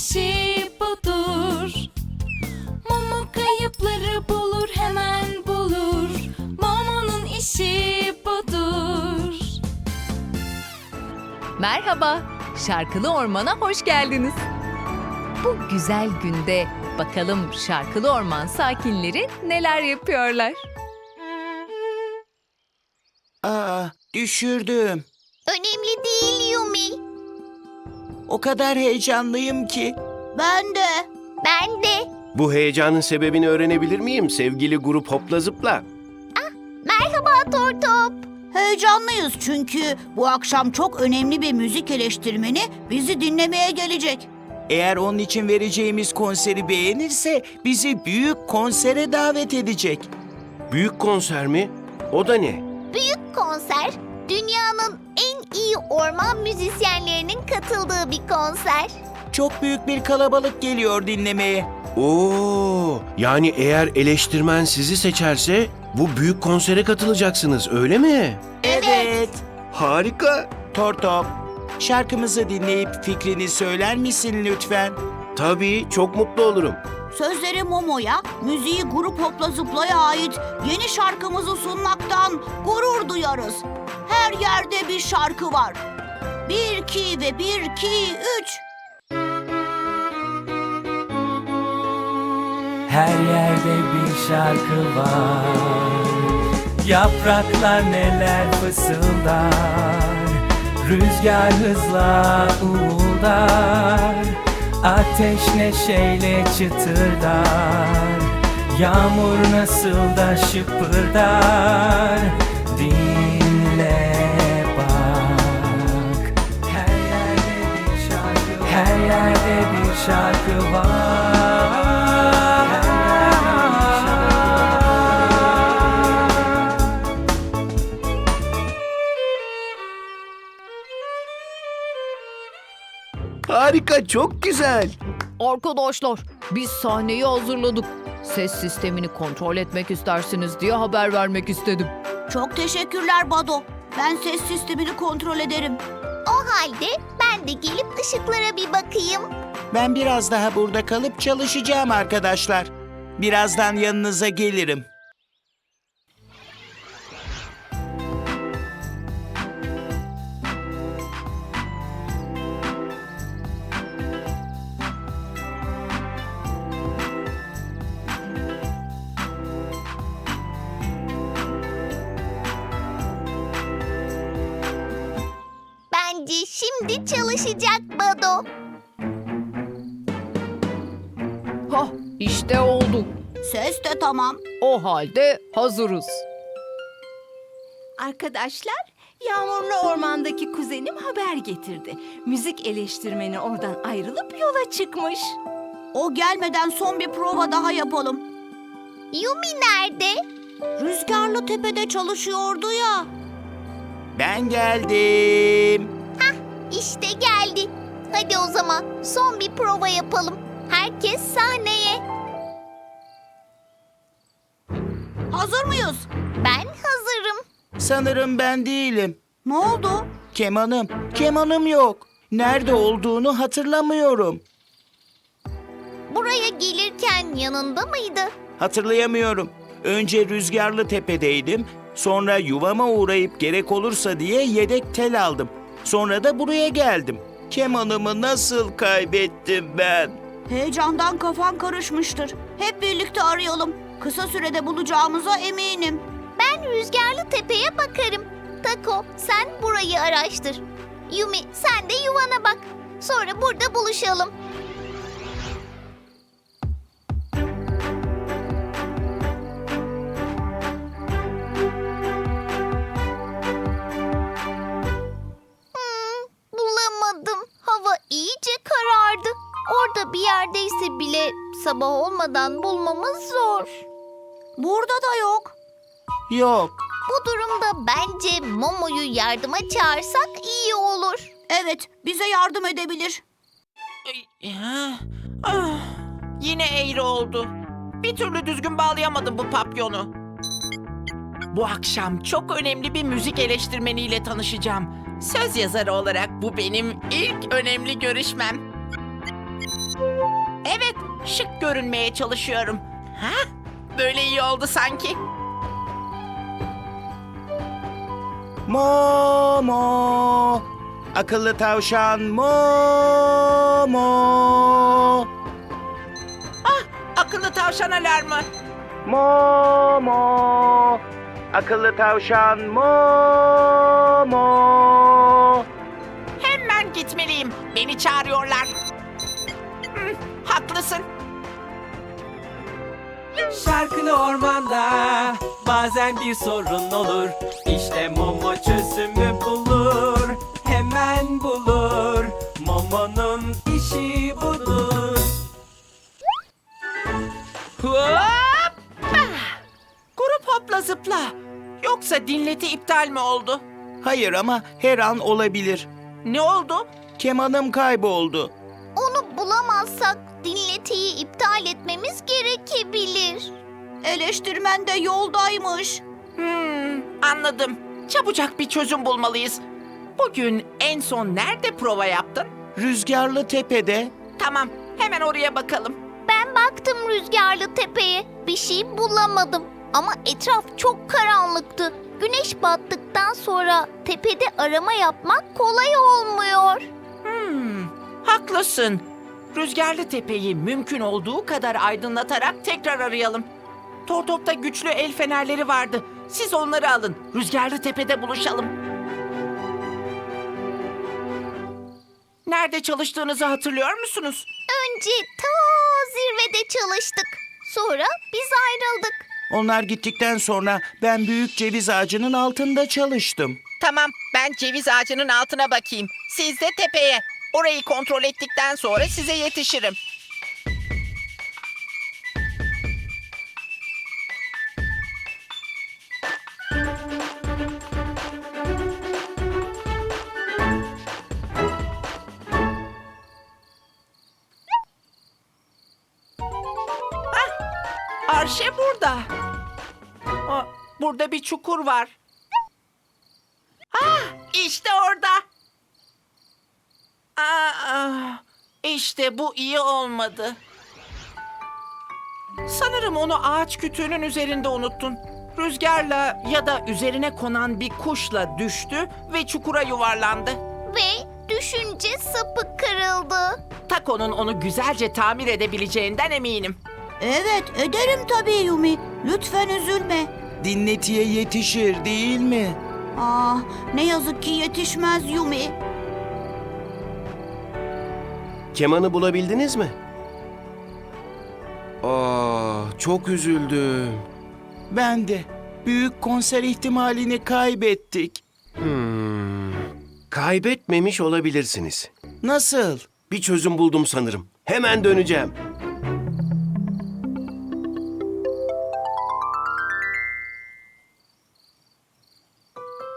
ateşi budur Momo kayıpları bulur hemen bulur Momo'nun işi budur Merhaba, Şarkılı Orman'a hoş geldiniz. Bu güzel günde bakalım Şarkılı Orman sakinleri neler yapıyorlar? Aa, düşürdüm. Önemli değil Yu. O kadar heyecanlıyım ki. Ben de. Ben de. Bu heyecanın sebebini öğrenebilir miyim sevgili grup Hopla Zıpla? Merhaba Tortop. Heyecanlıyız çünkü bu akşam çok önemli bir müzik eleştirmeni bizi dinlemeye gelecek. Eğer onun için vereceğimiz konseri beğenirse bizi büyük konsere davet edecek. Büyük konser mi? O da ne? Büyük konser dünyanın iyi orman müzisyenlerinin katıldığı bir konser. Çok büyük bir kalabalık geliyor dinlemeye. Oo, yani eğer eleştirmen sizi seçerse bu büyük konsere katılacaksınız öyle mi? Evet. Harika. Tortop, şarkımızı dinleyip fikrini söyler misin lütfen? Tabii çok mutlu olurum. Sözleri Momo'ya, müziği Grup Hopla Zıpla'ya ait yeni şarkımızı sunmaktan gurur duyarız. Her yerde bir şarkı var. Bir, iki ve bir, iki, üç. Her yerde bir şarkı var. Yapraklar neler fısıldar. Rüzgar hızla uğuldar. Ateş neşeyle çıtırdar. Yağmur nasıl da şıpırdar yerde bir şarkı var Harika, çok güzel. Arkadaşlar, biz sahneyi hazırladık. Ses sistemini kontrol etmek istersiniz diye haber vermek istedim. Çok teşekkürler Bado. Ben ses sistemini kontrol ederim. O halde ben de gelip ışıklara bir bakayım. Ben biraz daha burada kalıp çalışacağım arkadaşlar. Birazdan yanınıza gelirim. Şimdi çalışacak Bado. Hah, işte oldu. Ses de tamam. O halde hazırız. Arkadaşlar, Yağmurlu Orman'daki kuzenim haber getirdi. Müzik eleştirmeni oradan ayrılıp yola çıkmış. O gelmeden son bir prova daha yapalım. Yumi nerede? Rüzgarlı Tepe'de çalışıyordu ya. Ben geldim. İşte geldi. Hadi o zaman son bir prova yapalım. Herkes sahneye. Hazır mıyız? Ben hazırım. Sanırım ben değilim. Ne oldu? Kemanım, kemanım yok. Nerede olduğunu hatırlamıyorum. Buraya gelirken yanında mıydı? Hatırlayamıyorum. Önce Rüzgarlı Tepe'deydim. Sonra yuvama uğrayıp gerek olursa diye yedek tel aldım. Sonra da buraya geldim. Kemanımı nasıl kaybettim ben? Heyecandan kafan karışmıştır. Hep birlikte arayalım. Kısa sürede bulacağımıza eminim. Ben Rüzgarlı Tepe'ye bakarım. Tako sen burayı araştır. Yumi sen de yuvana bak. Sonra burada buluşalım. Sabah olmadan bulmamız zor. Burada da yok. Yok. Bu durumda bence Momo'yu yardıma çağırsak iyi olur. Evet, bize yardım edebilir. Ya, ah, yine eğri oldu. Bir türlü düzgün bağlayamadım bu papyonu. Bu akşam çok önemli bir müzik eleştirmeniyle tanışacağım. Söz yazarı olarak bu benim ilk önemli görüşmem. Evet, şık görünmeye çalışıyorum. Ha? Böyle iyi oldu sanki. Momo. Akıllı tavşan Momo. Akıllı tavşan alarmı. Momo. Akıllı tavşan Momo. Hemen gitmeliyim. Beni çağırıyorlar. Hı, haklısın. Şarkılı ormanda bazen bir sorun olur İşte Momo çözümü bulur Hemen bulur Momo'nun işi budur Hop! Grup hopla zıpla. Yoksa dinleti iptal mi oldu? Hayır ama her an olabilir. Ne oldu? Kemanım kayboldu. Onu bulamazsak dinletiyi iptal etmemiz gerekebilir. Eleştirmen de yoldaymış. Hmm, anladım. Çabucak bir çözüm bulmalıyız. Bugün en son nerede prova yaptın? Rüzgarlı tepede. Tamam, hemen oraya bakalım. Ben baktım rüzgarlı tepeye. Bir şey bulamadım. Ama etraf çok karanlıktı. Güneş battıktan sonra tepede arama yapmak kolay olmuyor. Hmm, haklısın. Rüzgarlı tepeyi mümkün olduğu kadar aydınlatarak tekrar arayalım. Tortop'ta güçlü el fenerleri vardı. Siz onları alın. Rüzgarlı tepede buluşalım. Nerede çalıştığınızı hatırlıyor musunuz? Önce ta zirvede çalıştık. Sonra biz ayrıldık. Onlar gittikten sonra ben büyük ceviz ağacının altında çalıştım. Tamam, ben ceviz ağacının altına bakayım. Siz de tepeye. Orayı kontrol ettikten sonra size yetişirim. Hah, Arşe burada. Aa, burada bir çukur var. Ah, işte orada. Aa, işte bu iyi olmadı. Sanırım onu ağaç kütüğünün üzerinde unuttun. Rüzgarla ya da üzerine konan bir kuşla düştü ve çukura yuvarlandı. Ve düşünce sapı kırıldı. Tako'nun onu güzelce tamir edebileceğinden eminim. Evet ederim tabii Yumi. Lütfen üzülme. Dinletiye yetişir değil mi? Ah ne yazık ki yetişmez Yumi. Kemanı bulabildiniz mi? Aa, çok üzüldüm. Ben de. Büyük konser ihtimalini kaybettik. Hmm. Kaybetmemiş olabilirsiniz. Nasıl? Bir çözüm buldum sanırım. Hemen döneceğim.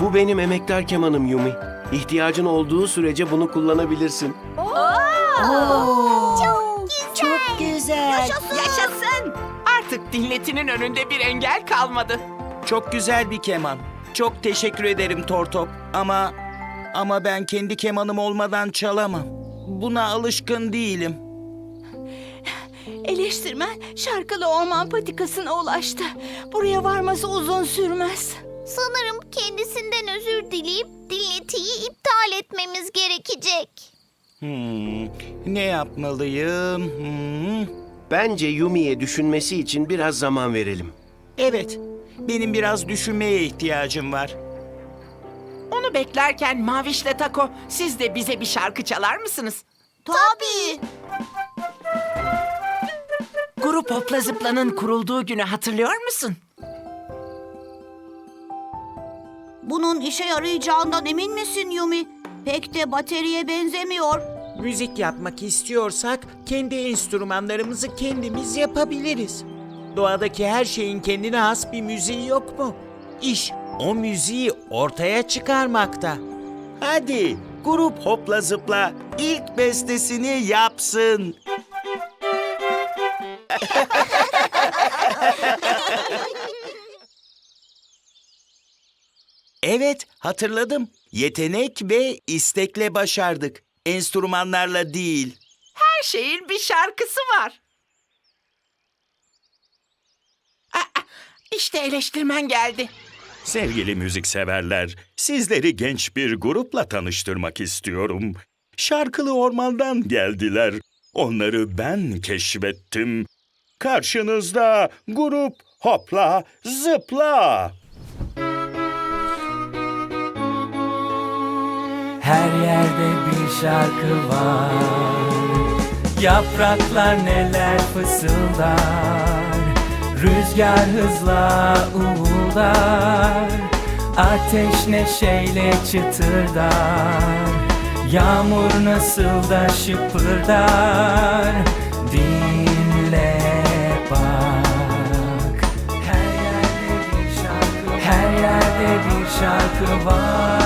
Bu benim emektar kemanım Yumi. İhtiyacın olduğu sürece bunu kullanabilirsin. Çok güzel. Yaşasın! Artık dinletinin önünde bir engel kalmadı. Çok güzel bir keman. Çok teşekkür ederim Tortop. Ama ama ben kendi kemanım olmadan çalamam. Buna alışkın değilim. Eleştirmen şarkılı orman patikasına ulaştı. Buraya varması uzun sürmez. Sanırım kendisinden özür dileyip dinletiyi iptal etmemiz gerekecek. Hmm, ne yapmalıyım? Hmm. Bence Yumi'ye düşünmesi için biraz zaman verelim. Evet, benim biraz düşünmeye ihtiyacım var. Onu beklerken Maviş'le Tako siz de bize bir şarkı çalar mısınız? Tabii. Grup Hopla Zıpla'nın kurulduğu günü hatırlıyor musun? Bunun işe yarayacağından emin misin Yumi? Pek de bateriye benzemiyor. Müzik yapmak istiyorsak kendi enstrümanlarımızı kendimiz yapabiliriz. Doğadaki her şeyin kendine has bir müziği yok mu? İş o müziği ortaya çıkarmakta. Hadi grup hopla zıpla ilk bestesini yapsın. Evet, hatırladım. Yetenek ve istekle başardık. Enstrümanlarla değil. Her şeyin bir şarkısı var. Aa, işte eleştirmen geldi. Sevgili müzikseverler, sizleri genç bir grupla tanıştırmak istiyorum. Şarkılı Orman'dan geldiler. Onları ben keşfettim. Karşınızda grup Hopla Zıpla. Her yerde bir şarkı var. Yapraklar neler fısıldar. Rüzgar hızla uğuldar. Ateş neşeyle çıtırdar. Yağmur nasıl da şıpırdar. Dinle bak. Her yerde bir şarkı Her yerde bir şarkı var